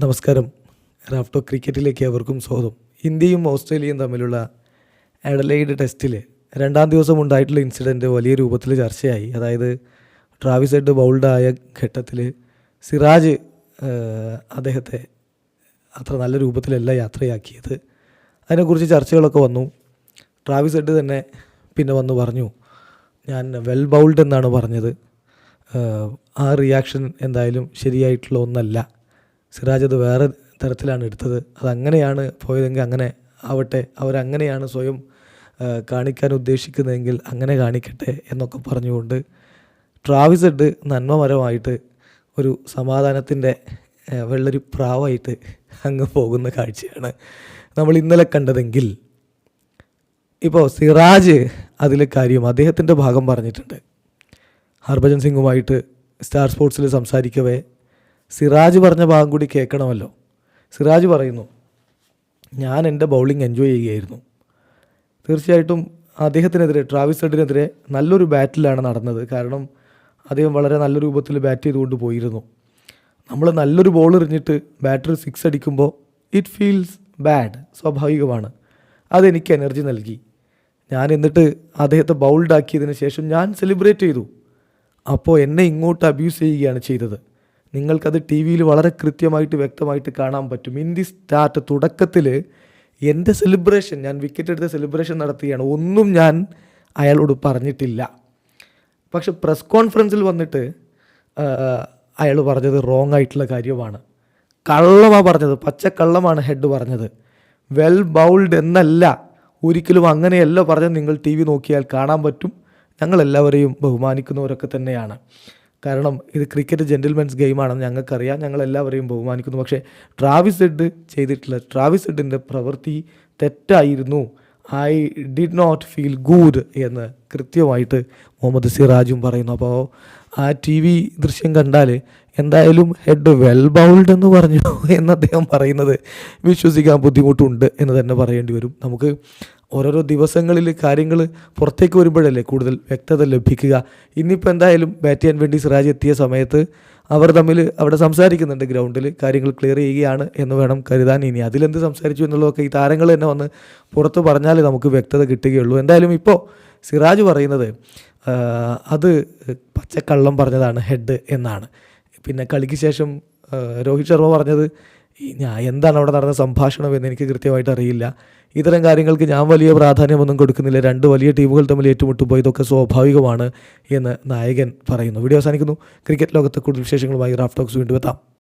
നമസ്കാരം. റാഫ്റ്റോ ക്രിക്കറ്റിലേക്ക് അവർക്കും സ്വാഗതം. ഇന്ത്യയും ഓസ്ട്രേലിയയും തമ്മിലുള്ള അഡലൈഡ് ടെസ്റ്റിൽ രണ്ടാം ദിവസം ഉണ്ടായിട്ടുള്ള ഇൻസിഡന്റ് വലിയ രൂപത്തിൽ ചർച്ചയായി. അതായത് ട്രാവിസ് ഹെഡ് ബൗൾഡായ ഘട്ടത്തിൽ സിറാജ് അദ്ദേഹത്തെ അത്ര നല്ല രൂപത്തിലല്ല യാത്രയാക്കിയത്. അതിനെക്കുറിച്ച് ചർച്ചകളൊക്കെ വന്നു. ട്രാവിസ് ഹെഡ് തന്നെ പിന്നെ വന്ന് പറഞ്ഞു ഞാൻ വെൽ ബൗൾഡ് എന്നാണ് പറഞ്ഞത്. ആ റിയാക്ഷൻ എന്തായാലും ശരിയായിട്ടുള്ള ഒന്നല്ല. സിറാജ് അത് വേറെ തരത്തിലാണ് എടുത്തത്. അതങ്ങനെയാണ് പോയതെങ്കിൽ അങ്ങനെ ആവട്ടെ. അവരങ്ങനെയാണ് സ്വയം കാണിക്കാൻ ഉദ്ദേശിക്കുന്നതെങ്കിൽ അങ്ങനെ കാണിക്കട്ടെ എന്നൊക്കെ പറഞ്ഞുകൊണ്ട് ട്രാവിസഡ് നന്മമരമായിട്ട് ഒരു സമാധാനത്തിന്റെ വെള്ളരി പ്രാവായിട്ട് അങ്ങ് പോകുന്ന കാഴ്ചയാണ് നമ്മൾ ഇന്നലെ കണ്ടതെങ്കിൽ. ഇപ്പോൾ സിറാജ് അതിൽ കാര്യം അദ്ദേഹത്തിന്റെ ഭാഗം പറഞ്ഞിട്ടുണ്ട്. ഹർഭജൻ സിംഗുമായിട്ട് സ്റ്റാർ സ്പോർട്സിൽ സംസാരിക്കവേ സിറാജ് പറഞ്ഞ ഭാഗം കൂടി കേൾക്കണമല്ലോ. സിറാജ് പറയുന്നു ഞാൻ എന്റെ ബൗളിംഗ് എൻജോയ് ചെയ്യുകയായിരുന്നു. തീർച്ചയായിട്ടും അദ്ദേഹത്തിനെതിരെ ട്രാവിസ് ഹെഡിനെതിരെ നല്ലൊരു ബാറ്റിലാണ് നടന്നത്. കാരണം അദ്ദേഹം വളരെ നല്ല രൂപത്തിൽ ബാറ്റ് ചെയ്തുകൊണ്ട് പോയിരുന്നു. നമ്മൾ നല്ലൊരു ബോൾ എറിഞ്ഞിട്ട് ബാറ്റർ സിക്സ് അടിക്കുമ്പോൾ ഇറ്റ് ഫീൽസ് ബാഡ് സ്വാഭാവികമാണ്. അതെനിക്ക് എനർജി നൽകി. ഞാൻ എന്നിട്ട് അദ്ദേഹത്തെ ബൗൾഡ് ആക്കിയതിന് ശേഷം ഞാൻ സെലിബ്രേറ്റ് ചെയ്തു. അപ്പോൾ എന്നെ ഇങ്ങോട്ട് അബ്യൂസ് ചെയ്യുകയാണ് ചെയ്തത്. നിങ്ങൾക്കത് ടി വിയിൽ വളരെ കൃത്യമായിട്ട് വ്യക്തമായിട്ട് കാണാൻ പറ്റും. ഇൻ ദി സ്റ്റാർട്ട് തുടക്കത്തിൽ എന്റെ സെലിബ്രേഷൻ ഞാൻ വിക്കറ്റ് എടുത്ത സെലിബ്രേഷൻ നടത്തുകയാണ് ഒന്നും ഞാൻ അയാളോട് പറഞ്ഞിട്ടില്ല. പക്ഷെ പ്രസ് കോൺഫറൻസിൽ വന്നിട്ട് അയാൾ പറഞ്ഞത് റോങ് ആയിട്ടുള്ള കാര്യമാണ്. കള്ളമാണ് പറഞ്ഞത് പച്ചക്കള്ളമാണ് ഹെഡ് പറഞ്ഞത്. വെൽ ബൗൾഡ് എന്നല്ല ഒരിക്കലും അങ്ങനെയല്ല പറഞ്ഞത്. നിങ്ങൾ ടി വി നോക്കിയാൽ കാണാൻ പറ്റും. ഞങ്ങളെല്ലാവരെയും ബഹുമാനിക്കുന്നവരൊക്കെ തന്നെയാണ്. കാരണം ഇത് ക്രിക്കറ്റ് ജെന്റിൽമെൻസ് ഗെയിമാണെന്ന് ഞങ്ങൾക്കറിയാം. ഞങ്ങളെല്ലാവരെയും ബഹുമാനിക്കുന്നു. പക്ഷേ ട്രാവിസ് ഹെഡ് ചെയ്തിട്ടുള്ള ട്രാവിസ് ഹെഡിന്റെ പ്രവൃത്തി തെറ്റായിരുന്നു. I did not feel good എന്ന് കൃത്യമായിട്ട് മുഹമ്മദ് സിറാജും പറയുന്നു. അപ്പോൾ ആ ടി വി ദൃശ്യം കണ്ടാൽ എന്തായാലും ഹെഡ് വെൽ ബൗൾഡ് എന്ന് പറഞ്ഞു എന്ന് അദ്ദേഹം പറയുന്നത് വിശ്വസിക്കാൻ ബുദ്ധിമുട്ടുണ്ട് എന്ന് തന്നെ പറയേണ്ടി വരും. നമുക്ക് ഓരോരോ ദിവസങ്ങളിൽ കാര്യങ്ങൾ പുറത്തേക്ക് വരുമ്പോഴല്ലേ കൂടുതൽ വ്യക്തത ലഭിക്കുക. ഇന്നിപ്പോൾ എന്തായാലും ബാറ്റ് ചെയ്യാൻ വേണ്ടി സിറാജ് എത്തിയ സമയത്ത് അവർ തമ്മിൽ അവിടെ സംസാരിക്കുന്നുണ്ട്. ഗ്രൗണ്ടിൽ കാര്യങ്ങൾ ക്ലിയർ ചെയ്യുകയാണ് എന്ന് വേണം കരുതാൻ ഇനി. അതിലെന്ത് സംസാരിച്ചു എന്നുള്ളതൊക്കെ ഈ താരങ്ങൾ തന്നെ വന്ന് പുറത്ത് പറഞ്ഞാലേ നമുക്ക് വ്യക്തത കിട്ടുകയുള്ളൂ. എന്തായാലും ഇപ്പോൾ സിറാജ് പറയുന്നത് അത് പച്ചക്കള്ളം പറഞ്ഞതാണ് ഹെഡ് എന്നാണ്. പിന്നെ കളിക്ക് ശേഷം രോഹിത് ശർമ്മ പറഞ്ഞത് ഞാൻ എന്താണ് അവിടെ നടന്ന സംഭാഷണം എന്ന് എനിക്ക് കൃത്യമായിട്ട് അറിയില്ല. ഇത്തരം കാര്യങ്ങൾക്ക് ഞാൻ വലിയ പ്രാധാന്യമൊന്നും കൊടുക്കുന്നില്ല. രണ്ട് വലിയ ടീമുകൾ തമ്മിൽ ഏറ്റുമുട്ടുമ്പോൾ ഇതൊക്കെ സ്വാഭാവികമാണ് എന്ന് നായകൻ പറയുന്നു. വീഡിയോ അവസാനിക്കുന്നു. ക്രിക്കറ്റ് ലോകത്തെ കൂടുതൽ വിശേഷങ്ങളുമായി റാഫ് ടോക്സ് വീണ്ടും എത്താം.